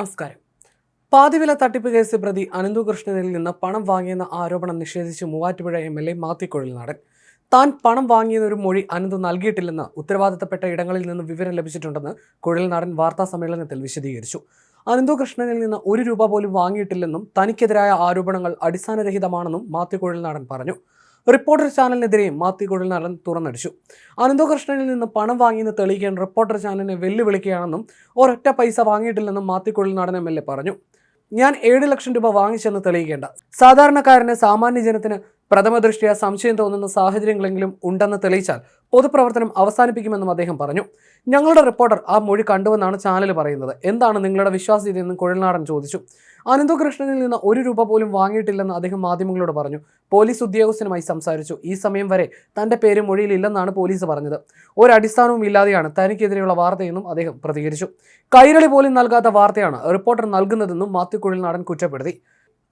നമസ്കാരം. പാതിവില തട്ടിപ്പ് കേസ് പ്രതി അനന്തുകൃഷ്ണനിൽ നിന്ന് പണം വാങ്ങിയെന്ന ആരോപണം നിഷേധിച്ച് മൂവാറ്റുപുഴ എം എൽ എ മാത്തിക്കൊഴിൽ നടൻ. താൻ പണം വാങ്ങിയെന്നൊരു മൊഴി അനന്തു നൽകിയിട്ടില്ലെന്ന് ഉത്തരവാദിത്തപ്പെട്ട ഇടങ്ങളിൽ നിന്ന് വിവരം ലഭിച്ചിട്ടുണ്ടെന്ന് കുഴൽനാടൻ വാർത്താ സമ്മേളനത്തിൽ വിശദീകരിച്ചു. അനന്തുകൃഷ്ണനിൽ നിന്ന് ഒരു രൂപ പോലും വാങ്ങിയിട്ടില്ലെന്നും തനിക്കെതിരായ ആരോപണങ്ങൾ അടിസ്ഥാനരഹിതമാണെന്നും മാത്യു കുഴൽനാടൻ പറഞ്ഞു. റിപ്പോർട്ടർ ചാനലിനെതിരെയും മാത്യു കുഴൽനാടൻ തുറന്നടിച്ചു. അനന്തകൃഷ്ണനിൽ നിന്ന് പണം വാങ്ങിയെന്ന് തെളിയിക്കാൻ റിപ്പോർട്ടർ ചാനലിനെ വെല്ലുവിളിക്കുകയാണെന്നും ഒരൊറ്റ പൈസ വാങ്ങിയിട്ടില്ലെന്നും Mathew Kuzhalnadan M L A പറഞ്ഞു. ഞാൻ ഏഴ് ലക്ഷം രൂപ വാങ്ങിച്ചെന്ന് തെളിയിക്കേണ്ട. സാധാരണക്കാരന് സാമാന്യ ജനത്തിന് പ്രഥമ ദൃഷ്ടിയ സംശയം തോന്നുന്ന സാഹചര്യങ്ങളെങ്കിലും ഉണ്ടെന്ന് തെളിയിച്ചാൽ പൊതുപ്രവർത്തനം അവസാനിപ്പിക്കുമെന്നും അദ്ദേഹം പറഞ്ഞു. ഞങ്ങളുടെ റിപ്പോർട്ടർ ആ മൊഴി കണ്ടുവെന്നാണ് ചാനൽ പറയുന്നത്. എന്താണ് നിങ്ങളുടെ വിശ്വാസ്യതയെന്നും കുഴൽനാടൻ ചോദിച്ചു. അനന്തകൃഷ്ണനിൽ നിന്ന് ഒരു രൂപ പോലും വാങ്ങിയിട്ടില്ലെന്ന് അദ്ദേഹം മാധ്യമങ്ങളോട് പറഞ്ഞു. പോലീസ് ഉദ്യോഗസ്ഥനുമായി സംസാരിച്ചു. ഈ സമയം വരെ തന്റെ പേര് മൊഴിയിലില്ലെന്നാണ് പോലീസ് പറഞ്ഞത്. ഒരടിസ്ഥാനവും ഇല്ലാതെയാണ് തനിക്കെതിരെയുള്ള വാർത്തയെന്നും അദ്ദേഹം പ്രതികരിച്ചു. കൈരളി പോലും നൽകാത്ത വാർത്തയാണ് റിപ്പോർട്ടർ നൽകുന്നതെന്നും മാത്യു കുഴൽനാടൻ കുറ്റപ്പെടുത്തി.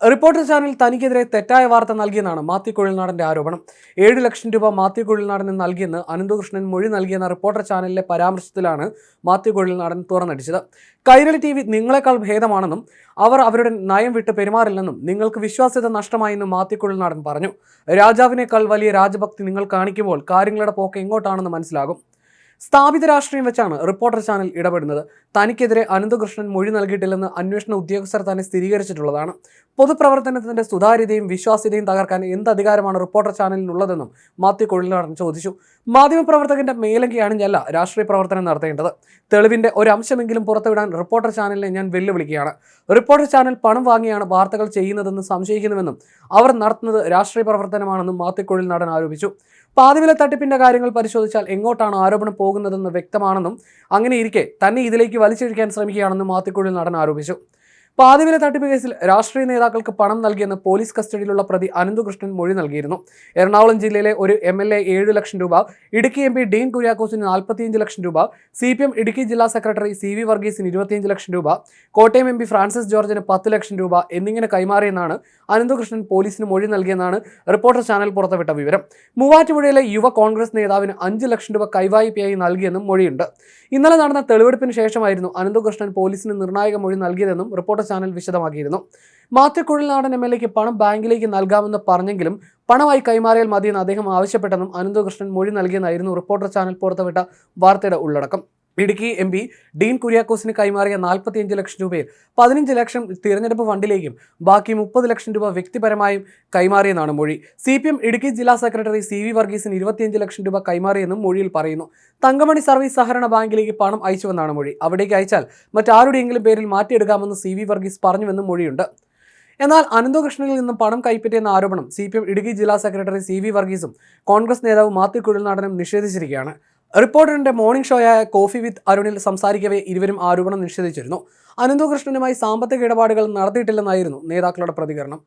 റിപ്പോർട്ടർ ചാനൽ തനിക്കെതിരെ തെറ്റായ വാർത്ത നൽകിയെന്നാണ് മാത്യു കുഴൽനാടന്റെ ആരോപണം. ഏഴ് ലക്ഷം രൂപ മാത്യു കുഴൽനാടന് നൽകിയെന്ന് അനന്തകൃഷ്ണൻ മൊഴി നൽകിയെന്ന റിപ്പോർട്ടർ ചാനലിലെ പരാമർശത്തിലാണ് മാത്യു കുഴൽനാടൻ തുറന്നടിച്ചത്. കൈരളി ടി വി നിങ്ങളെക്കാൾ ഭേദമാണെന്നും അവർ അവരുടെ നയം വിട്ട് പെരുമാറില്ലെന്നും നിങ്ങൾക്ക് വിശ്വാസ്യത നഷ്ടമായെന്നും മാത്യു കുഴൽനാടൻ പറഞ്ഞു. രാജാവിനേക്കാൾ വലിയ രാജഭക്തി നിങ്ങൾ കാണിക്കുമ്പോൾ കാര്യങ്ങളുടെ പോക്ക് എങ്ങോട്ടാണെന്ന് മനസ്സിലാകും. സ്ഥാപിത രാഷ്ട്രീയം വെച്ചാണ് റിപ്പോർട്ടർ ചാനൽ ഇടപെടുന്നത്. തനിക്കെതിരെ അനന്തകൃഷ്ണൻ മൊഴി നൽകിയിട്ടില്ലെന്ന് അന്വേഷണ ഉദ്യോഗസ്ഥർ തന്നെ സ്ഥിരീകരിച്ചിട്ടുള്ളതാണ്. പൊതുപ്രവർത്തനത്തിന്റെ സുതാര്യതയും വിശ്വാസ്യതയും തകർക്കാൻ എന്ത് അധികാരമാണ് റിപ്പോർട്ടർ ചാനലിനുള്ളതെന്നും മാത്യു കൊഴിലാടൻ ചോദിച്ചു. മാധ്യമപ്രവർത്തകന്റെ മേലങ്കിയാണിഞ്ഞല്ല രാഷ്ട്രീയ പ്രവർത്തനം നടത്തേണ്ടത്. തെളിവിന്റെ ഒരു അംശമെങ്കിലും പുറത്തുവിടാൻ റിപ്പോർട്ടർ ചാനലിനെ ഞാൻ വെല്ലുവിളിക്കുകയാണ്. റിപ്പോർട്ടർ ചാനൽ പണം വാങ്ങിയാണ് വാർത്തകൾ ചെയ്യുന്നതെന്ന് സംശയിക്കുന്നുവെന്നും അവർ നടത്തുന്നത് രാഷ്ട്രീയ പ്രവർത്തനമാണെന്നും മാത്യു കൊഴിൽനാടൻ ആരോപിച്ചു. പാതിവില തട്ടിപ്പിന്റെ കാര്യങ്ങൾ പരിശോധിച്ചാൽ എങ്ങോട്ടാണ് ആരോപണം പോകുന്നതെന്ന് വ്യക്തമാണെന്നും അങ്ങനെ ഇരിക്കെ തന്നെ ഇതിലേക്ക് വലിച്ചിഴിക്കാൻ ശ്രമിക്കുകയാണെന്ന് മാത്തിക്കുഴിൽ നടൻ ആരോപിച്ചു പാതിവില തട്ടിപ്പ് കേസിൽ രാഷ്ട്രീയ നേതാക്കൾക്ക് പണം നൽകിയെന്ന് പോലീസ് കസ്റ്റഡിയിലുള്ള പ്രതി അനന്തകൃഷ്ണൻ മൊഴി നൽകിയിരുന്നു. എറണാകുളം ജില്ലയിലെ ഒരു എം എൽ എ ഏഴ് ലക്ഷം രൂപ ഇടുക്കി എം പി ഡീൻ കുര്യാക്കോസിന് നാൽപ്പത്തിയഞ്ച് ലക്ഷം രൂപ സി പി എം ഇടുക്കി ജില്ലാ സെക്രട്ടറി സി വി വർഗീസിന് ഇരുപത്തിയഞ്ച് ലക്ഷം രൂപ കോട്ടയം എം പി ഫ്രാൻസിസ് ജോർജിന് പത്ത് ലക്ഷം രൂപ എന്നിങ്ങനെ കൈമാറിയെന്നാണ് അനന്തകൃഷ്ണൻ പോലീസിന് മൊഴി നൽകിയെന്നാണ് റിപ്പോർട്ടർ ചാനൽ പുറത്തുവിട്ട വിവരം. മൂവാറ്റുപുഴയിലെ യുവ കോൺഗ്രസ് നേതാവിന് അഞ്ച് ലക്ഷം രൂപ കൈവായ്പയായി നൽകിയെന്നും മൊഴിയുണ്ട്. ഇന്നലെ നടന്ന തെളിവെടുപ്പിന് ശേഷമായിരുന്നു അനന്തകൃഷ്ണൻ പോലീസിന് നിർണായക മൊഴി നൽകിയതെന്നും റിപ്പോർട്ടർ ചാനൽ വിശദമാക്കിയിരുന്നു. മാത്യു നാടൻ എം എൽ എക്ക് പണം ബാങ്കിലേക്ക് നൽകാമെന്ന് പറഞ്ഞെങ്കിലും പണമായി കൈമാറിയാൽ മതിയെന്ന് അദ്ദേഹം ആവശ്യപ്പെട്ടെന്നും അനന്തകൃഷ്ണൻ മൊഴി നൽകിയെന്നായിരുന്നു റിപ്പോർട്ടർ ചാനൽ പുറത്തുവിട്ട വാർത്തയുടെ ഉള്ളടക്കം. ഇടുക്കി എം പി ഡീൻ കുര്യാക്കോസിന് കൈമാറിയ നാൽപ്പത്തിയഞ്ച് ലക്ഷം രൂപയിൽ പതിനഞ്ച് ലക്ഷം തിരഞ്ഞെടുപ്പ് ഫണ്ടിലേക്കും ബാക്കി മുപ്പത് ലക്ഷം രൂപ വ്യക്തിപരമായും കൈമാറിയെന്നാണ് മൊഴി. സി പി എം ഇടുക്കി ജില്ലാ സെക്രട്ടറി സി വി വർഗീസിന് ഇരുപത്തിയഞ്ച് ലക്ഷം രൂപ കൈമാറിയെന്നും മൊഴിയിൽ പറയുന്നു. തങ്കമണി സർവീസ് സഹകരണ ബാങ്കിലേക്ക് പണം അയച്ചുവെന്നാണ് മൊഴി. അവിടേക്ക് അയച്ചാൽ മറ്റാരുടെയെങ്കിലും പേരിൽ മാറ്റിയെടുക്കാമെന്ന് സി വി വർഗീസ് പറഞ്ഞുവെന്നും മൊഴിയുണ്ട്. എന്നാൽ അനന്തകൃഷ്ണനിൽ നിന്നും പണം കൈപ്പറ്റിയെന്ന ആരോപണം സി പി എം ഇടുക്കി ജില്ലാ സെക്രട്ടറി സി വി വർഗീസും കോൺഗ്രസ് നേതാവ് മാത്യു കുഴൽനാടനും നിഷേധിച്ചിരിക്കുകയാണ്. റിപ്പോർട്ടറിന്റെ മോർണിംഗ് ഷോയായ കോഫി വിത്ത് അരുണിൽ സംസാരിക്കവേ ഇരുവരും ആരോപണം നിഷേധിച്ചിരുന്നു. അനന്തകൃഷ്ണനുമായി സാമ്പത്തിക ഇടപാടുകൾ നടത്തിയിട്ടില്ലെന്നായിരുന്നു നേതാക്കളുടെ പ്രതികരണം.